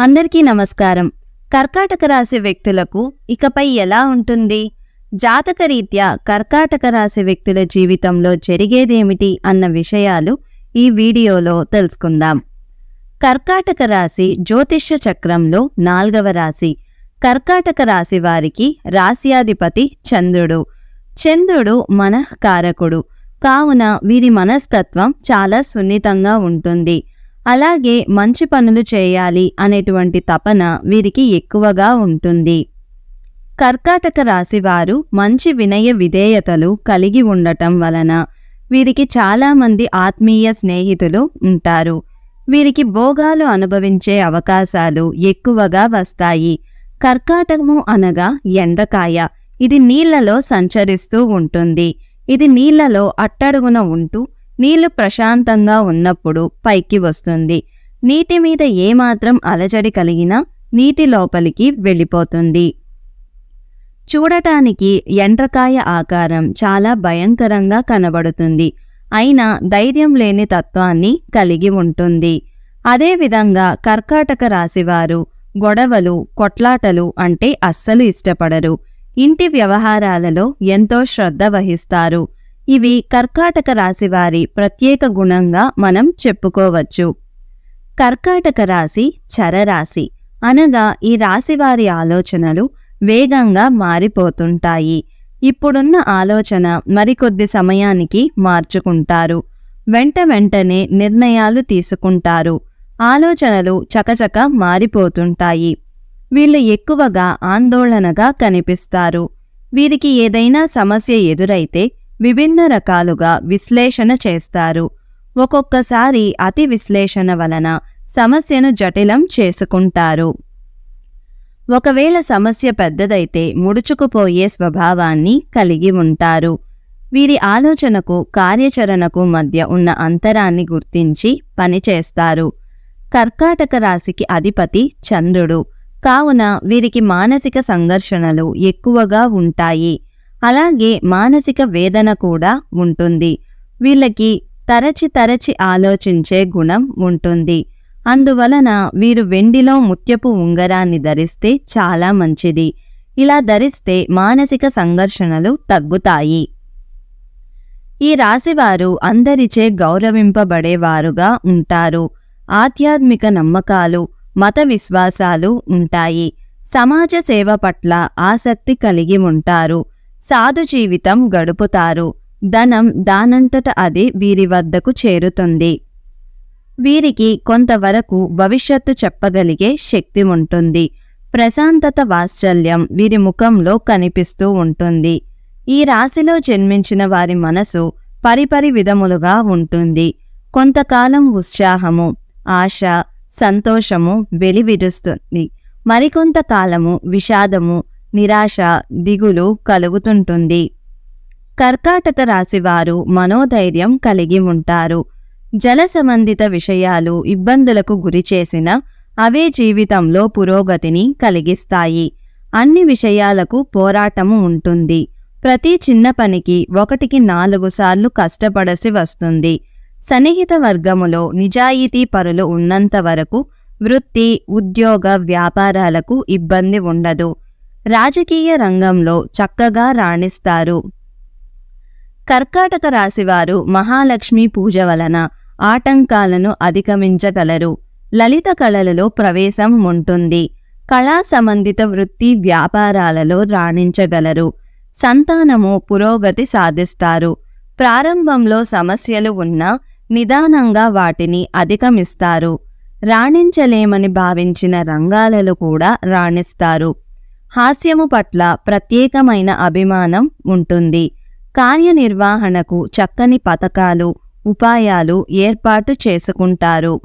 అందరికీ నమస్కారం. కర్కాటక రాశి వ్యక్తులకు ఇకపై ఎలా ఉంటుంది? జాతకరీత్యా కర్కాటక రాశి వ్యక్తుల జీవితంలో జరిగేదేమిటి అన్న విషయాలు ఈ వీడియోలో తెలుసుకుందాం. కర్కాటక రాశి జ్యోతిష్య చక్రంలో నాల్గవ రాశి. కర్కాటక రాశి వారికి రాశ్యాధిపతి చంద్రుడు. చంద్రుడు మనఃకారకుడు. కావున వీరి మనస్తత్వం చాలా సున్నితంగా ఉంటుంది. అలాగే మంచి పనులు చేయాలి అనేటువంటి తపన వీరికి ఎక్కువగా ఉంటుంది. కర్కాటక రాశివారు మంచి వినయ విధేయతలు కలిగి ఉండటం వలన వీరికి చాలామంది ఆత్మీయ స్నేహితులు ఉంటారు. వీరికి భోగాలు అనుభవించే అవకాశాలు ఎక్కువగా వస్తాయి. కర్కాటకము అనగా ఎండకాయ. ఇది నీళ్ళలో సంచరిస్తూ ఉంటుంది. ఇది నీళ్ళలో అట్టడుగున ఉంటూ నీళ్ళు ప్రశాంతంగా ఉన్నప్పుడు పైకి వస్తుంది. నీటి మీద ఏమాత్రం అలజడి కలిగినా నీటి లోపలికి వెళ్ళిపోతుంది. చూడటానికి ఎండ్రకాయ ఆకారం చాలా భయంకరంగా కనబడుతుంది. అయినా ధైర్యం లేని తత్వాన్ని కలిగి ఉంటుంది. అదేవిధంగా కర్కాటక రాశివారు గొడవలు కొట్లాటలు అంటే అస్సలు ఇష్టపడరు. ఇంటి వ్యవహారాలలో ఎంతో శ్రద్ధ వహిస్తారు. ఇవి కర్కాటక రాశివారి ప్రత్యేక గుణంగా మనం చెప్పుకోవచ్చు. కర్కాటక రాశి చరరాశి అనగా ఈ రాశివారి ఆలోచనలు వేగంగా మారిపోతుంటాయి. ఇప్పుడున్న ఆలోచన మరికొద్ది సమయానికి మార్చుకుంటారు. వెంట వెంటనే నిర్ణయాలు తీసుకుంటారు. ఆలోచనలు చకచక మారిపోతుంటాయి. వీళ్ళు ఎక్కువగా ఆందోళనగా కనిపిస్తారు. వీరికి ఏదైనా సమస్య ఎదురైతే విభిన్న రకాలుగా విశ్లేషణ చేస్తారు. ఒక్కొక్కసారి అతి విశ్లేషణ వలన సమస్యను జటిలం చేసుకుంటారు. ఒకవేళ సమస్య పెద్దదైతే ముడుచుకుపోయే స్వభావాన్ని కలిగి ఉంటారు. వీరి ఆలోచనకు కార్యాచరణకు మధ్య ఉన్న అంతరాన్ని గుర్తించి పనిచేస్తారు కర్కాటక రాశికి అధిపతి చంద్రుడు. కావున వీరికి మానసిక సంఘర్షణలు ఎక్కువగా ఉంటాయి. అలాగే మానసిక వేదన కూడా ఉంటుంది. వీళ్ళకి తరచి తరచి ఆలోచించే గుణం ఉంటుంది. అందువలన వీరు వెండిలో ముత్యపు ఉంగరాన్ని ధరిస్తే చాలా మంచిది. ఇలా ధరిస్తే మానసిక సంఘర్షణలు తగ్గుతాయి. ఈ రాశివారు అందరిచే గౌరవింపబడేవారుగా ఉంటారు. ఆధ్యాత్మిక నమ్మకాలు మత విశ్వాసాలు ఉంటాయి. సమాజ సేవ పట్ల ఆసక్తి కలిగి ఉంటారు. సాధు జీవితం గడుపుతారు. ధనం దానంతట అది వీరి వద్దకు చేరుతుంది. వీరికి కొంతవరకు భవిష్యత్తు చెప్పగలిగే శక్తి ఉంటుంది. ప్రశాంతత వాత్సల్యం వీరి ముఖంలో కనిపిస్తూ ఉంటుంది. ఈ రాశిలో జన్మించిన వారి మనసు పరిపరి విధములుగా ఉంటుంది. కొంతకాలం ఉత్సాహము ఆశ సంతోషము వెలివిరుస్తుంది. మరికొంతకాలము విషాదము నిరాశ దిగులు కలుగుతుంటుంది. కర్కాటక రాశివారు మనోధైర్యం కలిగి ఉంటారు. జల సంబంధిత విషయాలు ఇబ్బందులకు గురిచేసిన అవే జీవితంలో పురోగతిని కలిగిస్తాయి. అన్ని విషయాలకు పోరాటము ఉంటుంది. ప్రతి చిన్న పనికి ఒకటికి నాలుగు సార్లు కష్టపడసి వస్తుంది. సన్నిహిత వర్గములో నిజాయితీ పరులు ఉన్నంత వరకు వృత్తి ఉద్యోగ వ్యాపారాలకు ఇబ్బంది ఉండదు. రాజకీయ రంగంలో చక్కగా రాణిస్తారు. కర్కాటక రాశివారు మహాలక్ష్మి పూజ వలన ఆటంకాలను అధిగమించగలరు. లలిత కళలలో ప్రవేశం ఉంటుంది. కళా సంబంధిత వృత్తి వ్యాపారాలలో రాణించగలరు. సంతానము పురోగతి సాధిస్తారు. ప్రారంభంలో సమస్యలు ఉన్నా నిదానంగా వాటిని అధిగమిస్తారు. రాణించలేమని భావించిన రంగాలలో కూడా రాణిస్తారు. హాస్యము పట్ల ప్రత్యేకమైన అభిమానం ఉంటుంది. కార్యనిర్వహణకు చక్కని పథకాలు ఉపాయాలు ఏర్పాటు చేసుకుంటారు.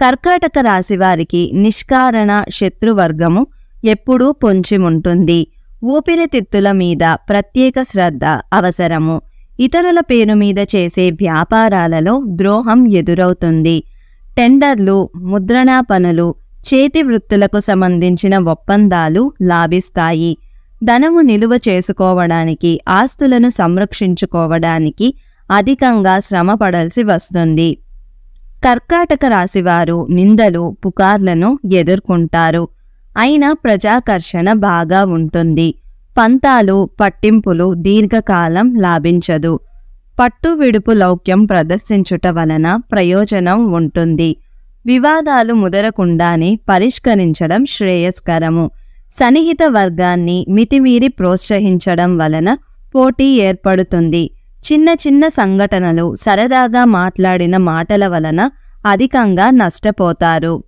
కర్కాటక రాశివారికి నిష్కారణ శత్రువర్గము ఎప్పుడూ పొంచి ఉంటుంది. ఊపిరితిత్తుల మీద ప్రత్యేక శ్రద్ధ అవసరము. ఇతరుల పేరు మీద చేసే వ్యాపారాలలో ద్రోహం ఎదురవుతుంది. టెండర్లు ముద్రణా పనులు చేతి వృత్తులకు సంబంధించిన ఒప్పందాలు లాభిస్తాయి. ధనము నిలువ చేసుకోవడానికి ఆస్తులను సంరక్షించుకోవడానికి అధికంగా శ్రమ పడాల్సి వస్తుంది. కర్కాటక రాశివారు నిందలు పుకార్లను ఎదుర్కొంటారు. అయినా ప్రజాకర్షణ బాగా ఉంటుంది. పంతాలు పట్టింపులు దీర్ఘకాలం లాభించదు. పట్టు విడుపు లౌక్యం ప్రదర్శించుట వలన ప్రయోజనం ఉంటుంది. వివాదాలు ముదరకుండానే పరిష్కరించడం శ్రేయస్కరము. సన్నిహిత వర్గాన్ని మితిమీరి ప్రోత్సహించడం వలన పోటీ ఏర్పడుతుంది. చిన్న చిన్న సంఘటనలు సరదాగా మాట్లాడిన మాటల వలన అధికంగా నష్టపోతారు.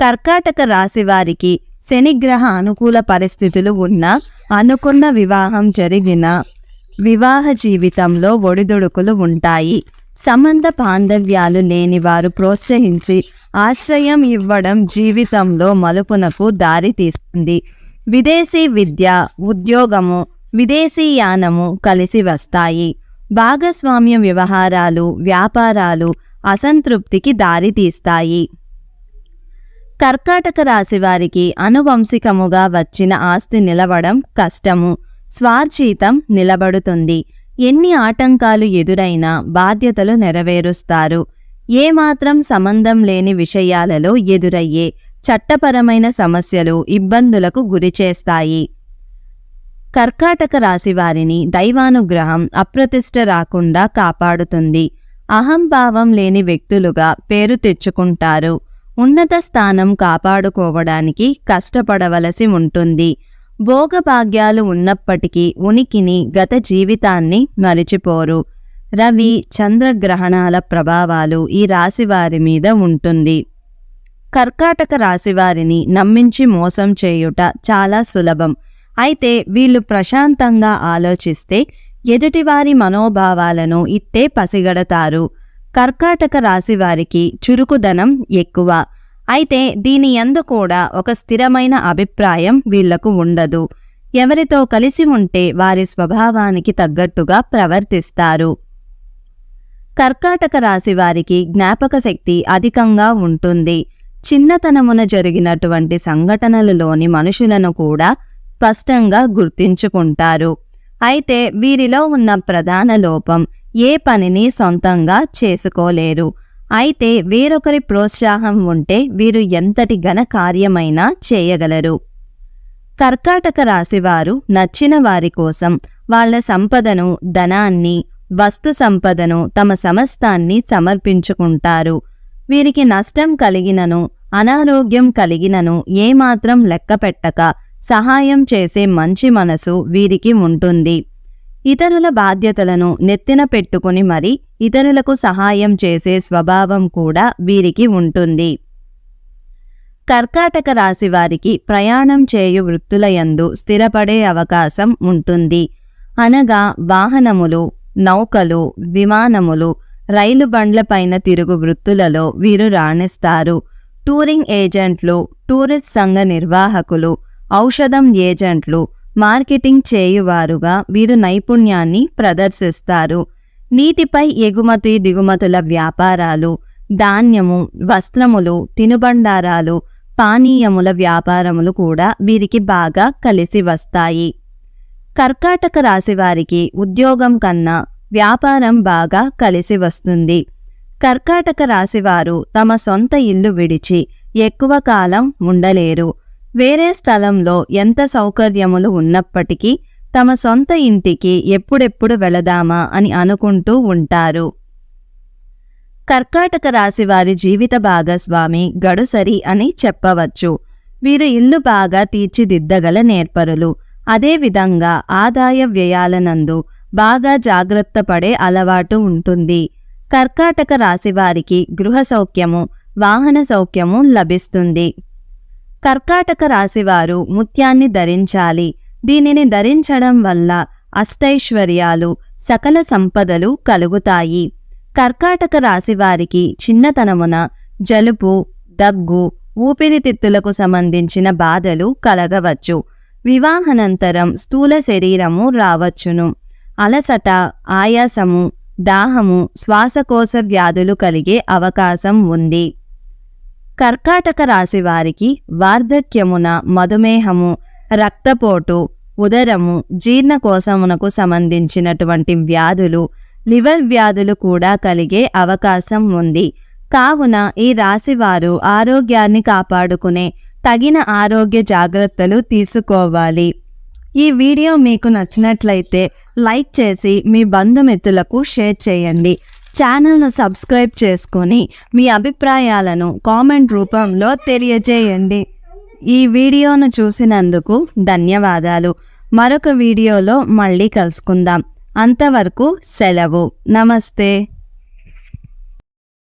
కర్కాటక రాశివారికి శనిగ్రహ అనుకూల పరిస్థితులు ఉన్నా అనుకున్న వివాహం జరిగిన వివాహ జీవితంలో ఒడిదుడుకులు ఉంటాయి. సంబంధ బాంధవ్యాలు లేని వారు ప్రోత్సహించి ఆశ్రయం ఇవ్వడం జీవితంలో మలుపునకు దారి తీస్తుంది. విదేశీ విద్య ఉద్యోగము విదేశీ యానము కలిసి వస్తాయి. భాగస్వామ్య వ్యవహారాలు వ్యాపారాలు అసంతృప్తికి దారితీస్తాయి కర్కాటక రాశి వారికి అనువంశికముగా వచ్చిన ఆస్తి నిలవడం కష్టము స్వార్జీతం నిలబడుతుంది. ఎన్ని ఆటంకాలు ఎదురైనా బాధ్యతలు నెరవేరుస్తారు. ఏమాత్రం సంబంధం లేని విషయాలలో ఎదురయ్యే చట్టపరమైన సమస్యలు ఇబ్బందులకు గురిచేస్తాయి కర్కాటక రాశివారిని దైవానుగ్రహం అప్రతిష్ట రాకుండా కాపాడుతుంది. అహంభావం లేని వ్యక్తులుగా పేరు తెచ్చుకుంటారు. ఉన్నత స్థానం కాపాడుకోవడానికి కష్టపడవలసి ఉంటుంది. భోగభాగ్యాలు ఉన్నప్పటికీ ఉనికిని గత జీవితాన్ని మరిచిపోరు. రవి చంద్రగ్రహణాల ప్రభావాలు ఈ రాశివారి మీద ఉంటుంది. కర్కాటక రాశివారిని నమ్మించి మోసం చేయుట చాలా సులభం. అయితే వీళ్ళు ప్రశాంతంగా ఆలోచిస్తే ఎదుటివారి మనోభావాలను ఇట్టే పసిగడతారు. కర్కాటక రాశివారికి చురుకుదనం ఎక్కువ. అయితే దీని యందు కూడా ఒక స్థిరమైన అభిప్రాయం వీళ్ళకు ఉండదు. ఎవరితో కలిసి ఉంటే వారి స్వభావానికి తగ్గట్టుగా ప్రవర్తిస్తారు. కర్కాటక రాశి వారికి జ్ఞాపక శక్తి అధికంగా ఉంటుంది. చిన్నతనమున జరిగినటువంటి సంఘటనలలోని మనుషులను కూడా స్పష్టంగా గుర్తించుకుంటారు. అయితే వీరిలో ఉన్న ప్రధాన లోపం ఏ పనిని సొంతంగా చేసుకోలేరు. అయితే వేరొకరి ప్రోత్సాహం ఉంటే వీరు ఎంతటి ఘన కార్యమైనా చేయగలరు. కర్కాటక రాశివారు నచ్చిన వారి కోసం వాళ్ళ సంపదను ధనాన్ని వస్తు సంపదను తమ సమస్తాన్ని సమర్పించుకుంటారు. వీరికి నష్టం కలిగినను అనారోగ్యం కలిగినను ఏమాత్రం లెక్కపెట్టక సహాయం చేసే మంచి మనసు వీరికి ఉంటుంది. ఇతరుల బాధ్యతలను నెత్తిన పెట్టుకుని మరి ఇతరులకు సహాయం చేసే స్వభావం కూడా వీరికి ఉంటుంది. కర్కాటక రాశి వారికి ప్రయాణం చేయు వృత్తులయందు స్థిరపడే అవకాశం ఉంటుంది. అనగా వాహనములు నౌకలు విమానములు రైలు బండ్లపైన తిరుగు వృత్తులలో వీరు రాణిస్తారు. టూరింగ్ ఏజెంట్లు టూరిస్ట్ సంఘ నిర్వాహకులు ఔషధం ఏజెంట్లు మార్కెటింగ్ చేయువారుగా వీరు నైపుణ్యాన్ని ప్రదర్శిస్తారు. నీటిపై ఎగుమతి దిగుమతుల వ్యాపారాలు ధాన్యము వస్త్రములు తినుబండారాలు పానీయముల వ్యాపారములు కూడా వీరికి బాగా కలిసి వస్తాయి. కర్కాటక రాశి వారికి ఉద్యోగం కన్నా వ్యాపారం బాగా కలిసి వస్తుంది. కర్కాటక రాశివారు తమ సొంత ఇల్లు విడిచి ఎక్కువ కాలం ఉండలేరు. వేరే స్థలంలో ఎంత సౌకర్యములు ఉన్నప్పటికీ తమ సొంత ఇంటికి ఎప్పుడెప్పుడు వెళదామా అని అనుకుంటూ ఉంటారు. కర్కాటక రాశి వారి జీవిత భాగస్వామి గడుసరి అని చెప్పవచ్చు. వీరు ఇల్లు బాగా తీర్చిదిద్దగల నేర్పరులు. అదేవిధంగా ఆదాయ వ్యయాలనందు బాగా జాగ్రత్త పడే అలవాటు ఉంటుంది. కర్కాటక రాశివారికి గృహ సౌఖ్యము వాహన సౌఖ్యము లభిస్తుంది. కర్కాటక రాశివారు ముత్యాన్ని ధరించాలి. దీనిని ధరించడం వల్ల అష్టైశ్వర్యాలు సకల సంపదలు కలుగుతాయి. కర్కాటక రాశివారికి చిన్నతనమున జలుబు దగ్గు ఊపిరితిత్తులకు సంబంధించిన బాధలు కలగవచ్చు. వివాహానంతరం స్థూల శరీరము రావచ్చును. అలసట ఆయాసము దాహము శ్వాసకోశ వ్యాధులు కలిగే అవకాశం ఉంది. కర్కాటక రాశి వారికి వార్ధక్యమున మధుమేహము రక్తపోటు ఉదరము జీర్ణకోశమునకు సంబంధించినటువంటి వ్యాధులు లివర్ వ్యాధులు కూడా కలిగే అవకాశం ఉంది. కావున ఈ రాశివారు ఆరోగ్యాన్ని కాపాడుకునే తగిన ఆరోగ్య జాగ్రత్తలు తీసుకోవాలి. ఈ వీడియో మీకు నచ్చినట్లయితే లైక్ చేసి మీ బంధుమిత్రులకు షేర్ చేయండి. ఛానల్ను సబ్స్క్రైబ్ చేసుకొని మీ అభిప్రాయాలను కామెంట్ రూపంలో తెలియజేయండి. ఈ వీడియోను చూసినందుకు ధన్యవాదాలు. మరొక వీడియోలో మళ్ళీ కలుసుకుందాం. అంతవరకు సెలవు. నమస్తే.